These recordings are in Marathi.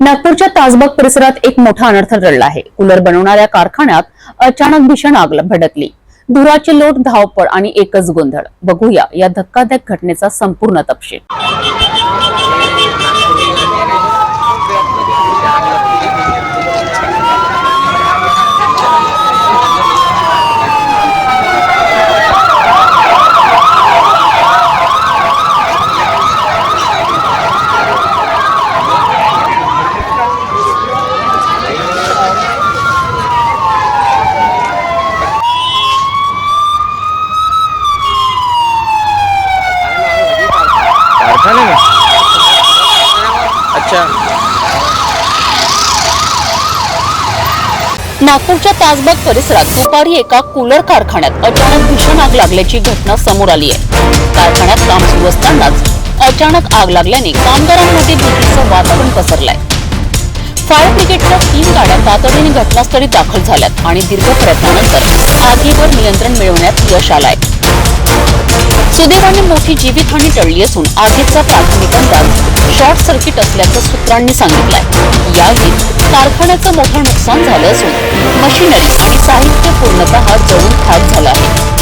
नागपूरच्या ताजबाग परिसरात एक मोठा अनर्थ टळला आहे. कूलर बनवणाऱ्या कारखान्यात अचानक भीषण आग भडकली. धुराची लोट धावपळ आणि एकच गोंधळ. बघूया या धक्कादायक घटनेचा संपूर्ण तपशील. नागपूरच्या. ताजबाग परिसरात दुपारी एका कूलर कारखान्यात अचानक भीषण आग लागल्याची घटना समोर आली आहे. कारखान्यात काम सुरू असतानाच अचानक आग लागल्याने कामगारांमध्ये भीतीचं वातावरण पसरलंय. फायर ब्रिगेडच्या तीन गाड्या तातडीने घटनास्थळी दाखल झाल्यात आणि दीर्घ प्रयत्नानंतर आगीवर नियंत्रण मिळवण्यात यश आलंय. सुदैवाने मोठी जीवितहानी टळली असून आगीचा प्राथमिक अंदाज शॉर्ट सर्किट असल्याचं सूत्रांनी सांगितलंय. या आगीत कारखान्याचं मोठं नुकसान झालं असून मशिनरी आणि साहित्य पूर्णतः जळून खाक झालं आहे.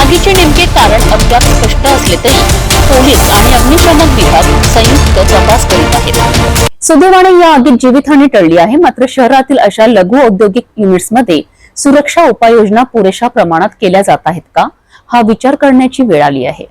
आगीचे नेमके कारण अद्याप स्पष्ट असले तरी पोलीस आणि अग्निशमन विभाग संयुक्त तपास करीत आहेत. सुदैवाने या आगीत जीवितहानी टळली आहे. मात्र शहरातील अशा लघु औद्योगिक युनिट्समध्ये सुरक्षा उपाययोजना पुरेशा प्रमाणात केल्या जात आहेत का? हा विचार करण्याची वेळ आली आहे.